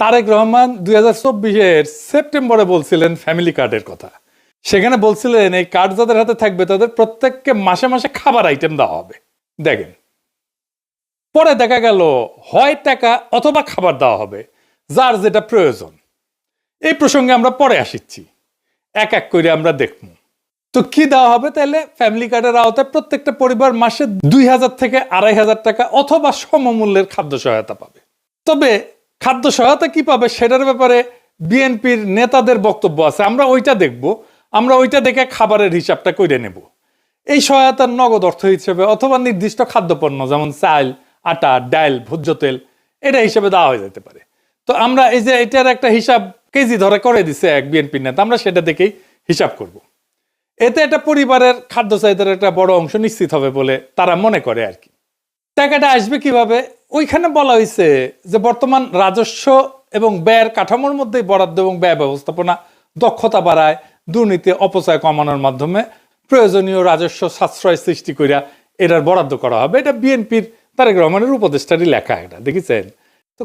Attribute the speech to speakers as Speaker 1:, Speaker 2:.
Speaker 1: তারেক রহমান দুই হাজার চব্বিশের সেপ্টেম্বরে বলছিলেন ফ্যামিলি কার্ডের কথা। সেখানে বলছিলেন, এই কার্ড যাদের হাতে থাকবে, তাদের প্রত্যেককে মাসে মাসে খাবার আইটেম দেওয়া হবে। দেখেন, পরে দেখা গেল, হয় টাকা অথবা খাবার দেওয়া হবে, যার যেটা প্রয়োজন। এই প্রসঙ্গে আমরা পরে আসিচ্ছি। এক এক করে আমরা দেখব। তো কি দেওয়া হবে? তাহলে ফ্যামিলি কার্ডের আওতায় প্রত্যেকটা পরিবার মাসে দুই হাজার থেকে আড়াই হাজার টাকা অথবা সমমূল্যের খাদ্য সহায়তা পাবে। তবে খাদ্য সহায়তা কি পাবে সেটার ব্যাপারে বিএনপির নেতাদের বক্তব্য আছে। আমরা ওইটা দেখব, আমরা ওইটা দেখে খাবারের হিসাবটা করে নেব। এই সহায়তার নগদ অর্থ হিসেবে অথবা নির্দিষ্ট খাদ্যপণ্য যেমন চাল, আটা, ডাল, ভোজ্য তেল, এটা হিসেবে দেওয়া হয়ে যেতে পারে। তো আমরা এই যে এটার একটা হিসাব কেজি ধরে করে দিছে এক বিএনপি নেতা, আমরা সেটা দেখেই হিসাব করব। এতে একটা পরিবারের খাদ্য চাহিদার একটা বড় অংশ নিশ্চিত হবে বলে তারা মনে করে আর কি। টাকাটা আসবে কীভাবে? ওইখানে বলা হয়েছে যে বর্তমান রাজস্ব এবং ব্যয়ের কাঠামোর মধ্যেই বরাদ্দ এবং ব্যয় ব্যবস্থাপনা দক্ষতা বাড়ায়, দুর্নীতি, অপচয় কমানোর মাধ্যমে প্রয়োজনীয় রাজস্ব সাশ্রয় সৃষ্টি করিয়া এটার বরাদ্দ করা হবে। এটা বিএনপির তারেক রহমানের উপদেষ্টারই লেখা এটা, দেখেছেন? তো